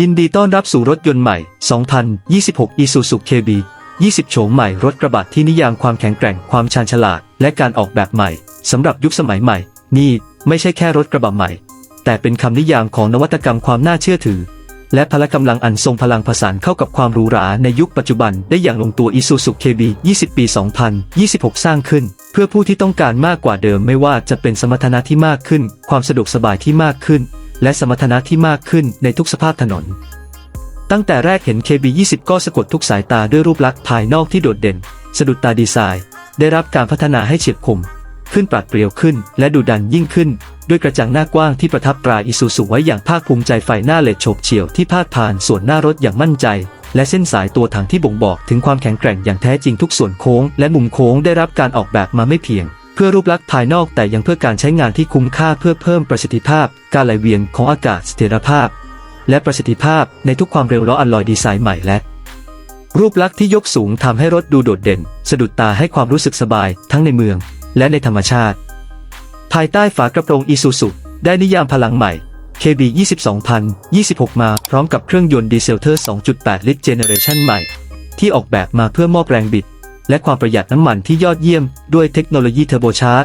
ยินดีต้อนรับสู่รถยนต์ใหม่ 2026 Isuzu KB 20 โฉมใหม่รถกระบะที่นิยามความแข็งแกร่ง ความชาญฉลาด และการออกแบบใหม่สำหรับยุคสมัยใหม่ นี่ไม่ใช่แค่รถกระบะใหม่ แต่เป็นคำนิยามของนวัตกรรมความน่าเชื่อถือ และพละกำลังอันทรงพลังผสานเข้ากับความหรูหราในยุคปัจจุบันได้อย่างลงตัว Isuzu KB 20 ปี 2026 สร้างขึ้น เพื่อผู้ที่ต้องการมากกว่าเดิมไม่ว่าจะเป็นสมรรถนะที่มากขึ้น ความสะดวกสบายที่มากขึ้น และสมรรถนะที่มากขึ้นในทุกสภาพถนน ตั้งแต่แรกเห็น KB 20 ก็สะกดทุกสายตาด้วยรูปลักษณ์ภายนอกที่โดดเด่น สะดุดตาดีไซน์ ได้รับการพัฒนาให้เฉียบคม ขึ้นปราดเปรียวขึ้น และดูดันยิ่งขึ้น ด้วยกระจังหน้ากว้างที่ประทับตราอิซูซุไว้อย่างภาคภูมิใจไฟหน้าเลดโฉบเฉี่ยวที่พาดผ่านส่วนหน้ารถอย่างมั่นใจและเส้นสายตัวถังที่บ่งบอกถึงความแข็งแกร่งอย่างแท้จริงทุกส่วนโค้งและมุมโค้งได้รับการออกแบบมาไม่เพียง เพื่อรูปลักษณ์ภายนอกแต่ยังเพื่อการใช้งานที่คุ้มค่าเพื่อเพิ่มประสิทธิภาพ การไหลเวียนของอากาศเสถียรภาพ และประสิทธิภาพในทุกความเร็วล้ออัลลอยดีไซน์ใหม่และ รูปลักษณ์ที่ยกสูงทำให้รถดูโดดเด่น สะดุดตาให้ความรู้สึกสบายทั้งในเมือง และในธรรมชาติ ภายใต้ฝากระโปรงอีซูซุได้นิยามพลังใหม่ KB 22,026 มาพร้อมกับเครื่องยนต์ดีเซลเทอร์ 2.8 ลิตรเจเนเรชันใหม่ ที่ออกแบบมาเพื่อมอบแรงบิด และความประหยัดน้ำมันที่ยอดเยี่ยมด้วยเทคโนโลยีเทอร์โบชาร์จ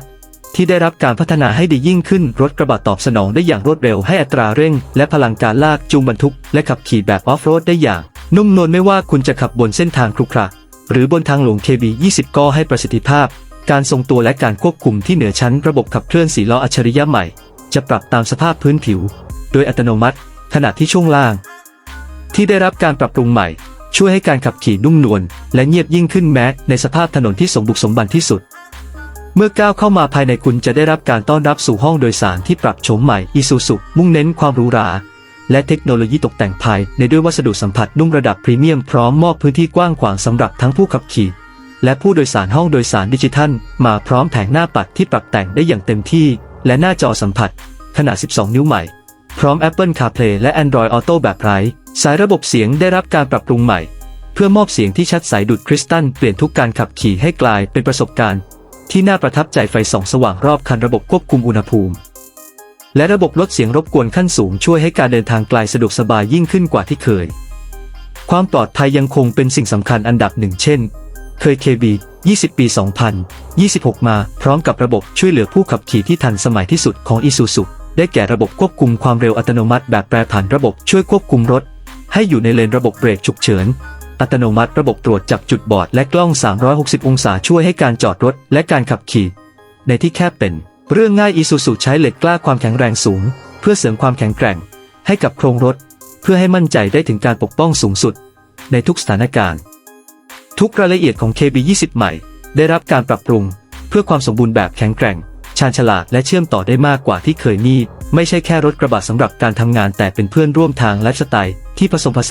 ที่ได้รับการพัฒนาให้ดียิ่งขึ้นรถกระบะตอบสนองได้อย่างรวดเร็วให้อัตราเร่ง และพลังการลากจูงบรรทุก และขับขี่แบบออฟโรดได้อย่าง นุ่มนวลไม่ว่าคุณจะขับบนเส้นทางครุขระหรือบนทางหลวง KB 20ก็ให้ประสิทธิภาพ การทรงตัวและการควบคุมที่เหนือชั้นระบบขับเคลื่อนสีล้ออัจฉริยะใหม่ จะปรับตามสภาพพื้นผิว โดยอัตโนมัติ ขณะที่ช่วงล่าง ที่ได้รับการปรับปรุงใหม่ ช่วยให้การขับขี่นุ่มนวลและเงียบยิ่งขึ้นแม้ในสภาพถนนที่สมบุกสมบันที่สุด เมื่อก้าวเข้ามาภายในคุณจะได้รับการต้อนรับสู่ห้องโดยสารที่ปรับโฉมใหม่ Isuzu มุ่งเน้นความหรูหราและเทคโนโลยีตกแต่งภายในด้วยวัสดุสัมผัสนุ่มระดับพรีเมียมพร้อมมอบพื้นที่กว้างขวางสำหรับทั้งผู้ขับขี่และผู้โดยสารห้องโดยสารดิจิทัล มาพร้อมแผงหน้าปัดที่ปรับแต่งได้อย่างเต็มที่ และหน้าจอสัมผัส ขนาด 12 นิ้วใหม่ พร้อม Apple CarPlay และ Android Auto แบบไร้ สายระบบเสียงได้รับการปรับปรุงใหม่ เพื่อมอบเสียงที่ชัดใสดุดคริสตัลเปลี่ยนทุกการขับขี่ให้กลายเป็นประสบการณ์ ที่น่าประทับใจไฟส่องสว่างรอบคันระบบควบคุมอุณหภูมิ และระบบลดเสียงรบกวนขั้นสูงช่วยให้การเดินทางไกลสะดวกสบายยิ่งขึ้นกว่าที่เคย ความปลอดภัยยังคงเป็นสิ่งสำคัญอันดับหนึ่งเช่น เคย KB 20 ปี 2026 มาพร้อมกับระบบช่วยเหลือผู้ขับขี่ที่ทันสมัยที่สุดของ Isuzu ได้แก่ระบบควบคุมความเร็วอัตโนมัติแบบแปรผันระบบช่วยควบคุมรถ ให้อยู่ในเลนระบบเบรกฉุกเฉิน อัตโนมัติระบบตรวจจับจุดบอดและกล้อง 360 องศาช่วยให้การจอดรถและการขับขี่ ในที่แคบเป็น เรื่องง่าย Isuzu ใช้เหล็กกล้าความแข็งแรงสูง เพื่อเสริมความแข็งแกร่ง ให้กับโครงรถ เพื่อให้มั่นใจได้ถึงการปกป้องสูงสุด ในทุกสถานการณ์ ทุกรายละเอียดของ KB20 ใหม่ ได้รับการปรับปรุง เพื่อความสมบูรณ์แบบแข็งแกร่ง ชาญฉลาดและเชื่อมต่อได้มากกว่าที่เคยนี่ ไม่ใช่แค่รถกระบะสำหรับการทำงานแต่เป็นเพื่อนร่วมทางและสไตล์ที่ผสมผสาน